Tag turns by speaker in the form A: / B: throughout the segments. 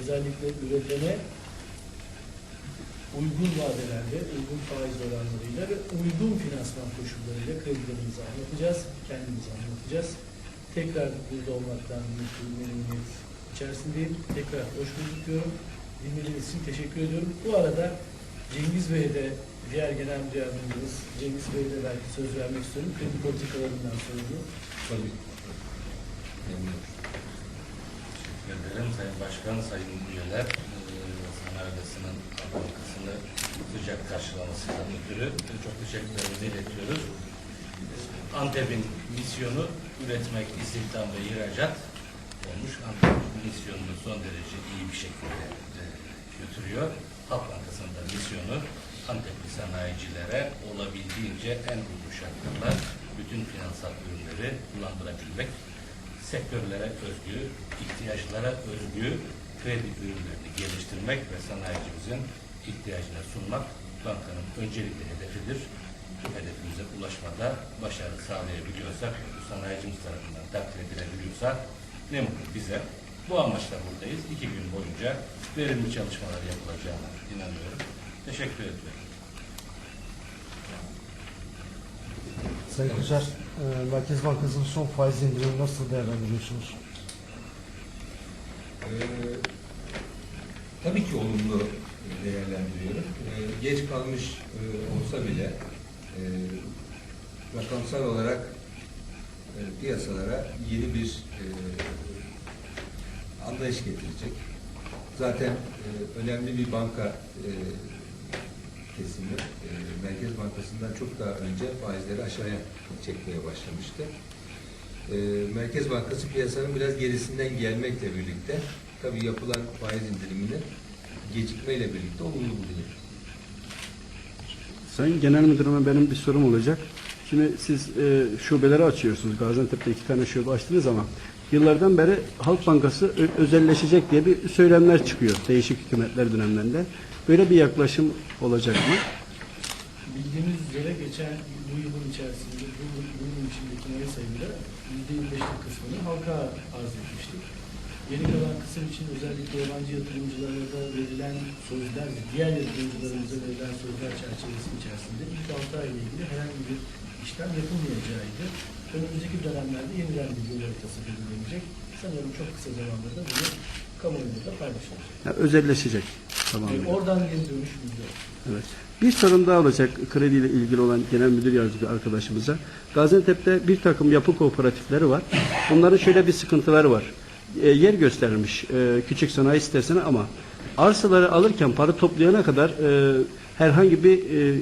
A: özellikle üretene uygun vadelerde, uygun faiz oranlarıyla ve uygun finansman koşullarıyla kredilerimizi anlatacağız, kendimizi anlatacağız. Tekrar burada olmaktan mutlu, memnuniyet içerisindeyim. Tekrar hoş bulduk diyorum. Dinlediğiniz için teşekkür ediyorum. Bu arada Cengiz Bey'e de diğer genel müdür yardımcımız Cengiz Bey'e de belki söz vermek istiyorum. Kredi politikalarından sorumlu.
B: Tabii. Memnun.
C: Ederim Sayın Başkan, Sayın üyeler, eee, Sanayi Odası'nın bankasını sıcak karşılamasından ötürü çok teşekkürlerimizi iletiyoruz. Antep'in misyonu üretmek, istihdam ve ihracat olmuş. Antep misyonunu son derece iyi bir şekilde eee, götürüyor. Halk Bankası'nın da misyonu Antepli sanayicilere olabildiğince en uygun şartlarla bütün finansal ürünleri kullandırabilmek sektörlere özgü, ihtiyaçlara özgü kredi ürünlerini geliştirmek ve sanayicimizin ihtiyacına sunmak bankanın öncelikli hedefidir. Bu hedefimize ulaşmada başarı sağlayabiliyorsak, sanayicimiz tarafından takdir edilebiliyorsa ne mutlu bize. Bu amaçla buradayız. İki gün boyunca verimli çalışmalar yapılacağına inanıyorum. Teşekkür ediyorum.
D: Sayın Koçer, e, Merkez Bankası'nın son faiz indirimini nasıl değerlendiriyorsunuz?
B: Ee, tabii ki olumlu değerlendiriyorum. Ee, geç kalmış e, olsa bile e, rakamsal olarak e, piyasalara yeni bir e, anlayış getirecek. Zaten e, önemli bir banka e, kesimi e, Merkez Bankası'ndan çok daha önce faizleri aşağıya çekmeye başlamıştı. E, Merkez Bankası piyasanın biraz gerisinden gelmekle birlikte tabii yapılan faiz indirimini gecikmeyle birlikte olumlu buluyor.
E: Sayın Genel Müdürüme benim bir sorum olacak. Şimdi siz e, şubeleri açıyorsunuz. Gaziantep'te iki tane şube açtınız ama yıllardan beri Halk Bankası özelleşecek diye bir söylemler çıkıyor değişik hükümetler dönemlerinde. Böyle bir yaklaşım olacak mı?
A: Geçen yılın içerisinde, bu, bu yılın içindeki Mayıs ayında %25'lik kısmını halka arz etmiştik. Yeni kalan kısım için özellikle yabancı yatırımcılara da verilen sözler, diğer yatırımcılarımıza verilen sözler çerçevesi içerisinde ilk 6 ay ile ilgili herhangi bir işlem yapılmayacağıydı. Önümüzdeki dönemlerde yeniden bir yol haritası belirlenecek. Sanıyorum çok kısa zamanda da bunu kamuoyunda da paylaşılacak.
E: Ya, özelleşecek
A: E,
E: tamamen.
A: oradan geri dönüş bizde.
E: Evet. Bir sorun daha olacak krediyle ilgili olan genel müdür yardımcısı arkadaşımıza. Gaziantep'te bir takım yapı kooperatifleri var. Bunların şöyle bir sıkıntıları var. E, yer gösterilmiş e, küçük sanayi sitesine ama arsaları alırken para toplayana kadar e, herhangi bir e,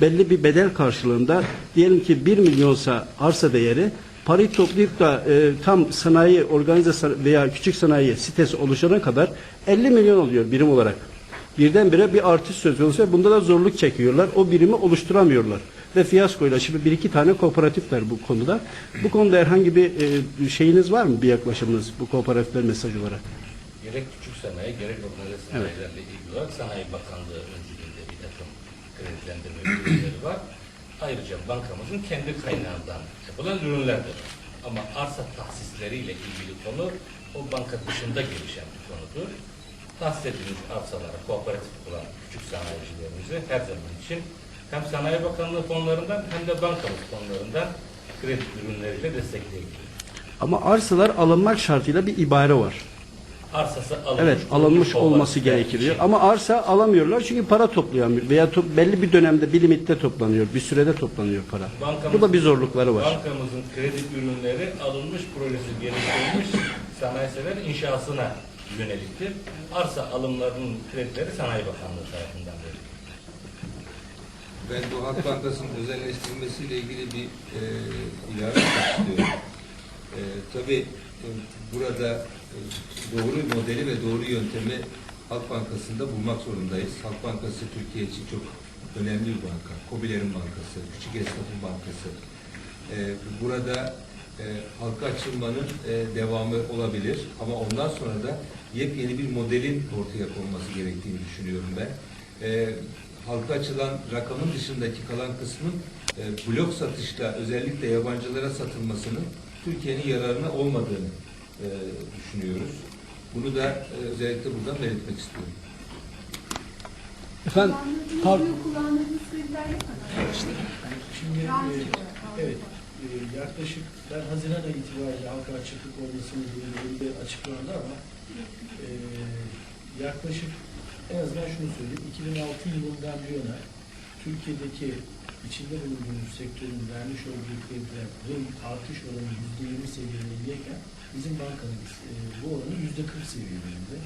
E: belli bir bedel karşılığında diyelim ki 1 milyonsa arsa değeri parayı toplayıp da e, tam sanayi organize san- veya küçük sanayi sitesi oluşana kadar 50 milyon oluyor birim olarak birdenbire bir artış söz konusu ve bunda da zorluk çekiyorlar. O birimi oluşturamıyorlar. Ve fiyaskoyla şimdi bir iki tane kooperatifler bu konuda. Bu konuda herhangi bir e, şeyiniz var mı? Bir yaklaşımınız bu kooperatifler mesaj olarak?
C: Gerek küçük sanayi gerek organize sanayilerle ilgili olarak Sanayi Bakanlığı öncülüğünde bir takım kredilendirme ürünleri var. Ayrıca bankamızın kendi kaynağından yapılan ürünlerdir. Ama arsa tahsisleriyle ilgili konu o banka dışında gelişen bir konudur. Tahsis edilmiş arsalara kooperatif olan küçük sanayicilerimizi her zaman için hem Sanayi Bakanlığı fonlarından hem de bankamız fonlarından kredi ürünleriyle destekleyebiliriz.
E: Ama arsalar alınmak şartıyla bir ibare var.
C: Arsası alınmış,
E: Evet, alınmış
C: olması
E: olması gerekiyor. Ama arsa alamıyorlar çünkü para toplayamıyor veya to- belli bir dönemde bir limitte toplanıyor, bir sürede toplanıyor para.
C: Bankamız-
E: Bu da bir zorlukları var.
C: Bankamızın kredi ürünleri alınmış projesi geliştirilmiş sanayiseler inşasına yöneliktir. Arsa alımlarının kredileri Sanayi Bakanlığı tarafından verilir.
B: Ben bu Halk Bankası'nın özelleştirilmesiyle ilgili bir e, ilave istiyorum. Tabii e, burada e, doğru modeli ve doğru yöntemi Halk Bankası'nda bulmak zorundayız. Halk Bankası Türkiye için çok önemli bir banka. Kobilerin Bankası, Küçük Esnafın Bankası. E, burada halka açılmanın devamı olabilir ama ondan sonra da yepyeni bir modelin ortaya konması gerektiğini düşünüyorum ben. Halka açılan rakamın dışındaki kalan kısmın blok satışla özellikle yabancılara satılmasının Türkiye'nin yararına olmadığını e, düşünüyoruz. Bunu da e, özellikle buradan belirtmek istiyorum.
E: Efendim,
F: Kullandığınız,
E: pardon.
F: kullandığınız krediler ne kadar?
A: Şimdi e, evet e, yaklaşık ben Haziran ayı itibariyle halka açıklık olmasının durumunda açıklandı ama e, yaklaşık en azından şunu söyleyeyim 2006 yılından bu yana Türkiye'deki içinde bulunduğumuz sektörün vermiş olduğu kredilerin artış oranı %20 seviyelerindeyken bizim bankamız e, bu oranı %40 seviyelerinde.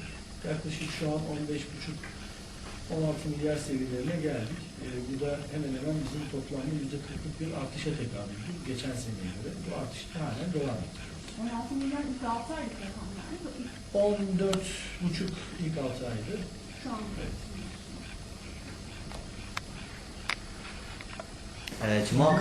A: Yaklaşık şu an 15,5 16 milyar seviyelerine geldik. E, bu da hemen hemen bizim toplamda %40'lık bir artışa tekabül ediyor geçen seneye göre. Bu artış halen devam ediyor.
F: 16 milyar ilk 6 aylık rakamlar. İlk-
A: 14,5 ilk 6 aydır.
F: Şu an.
A: Evet.
G: Cuma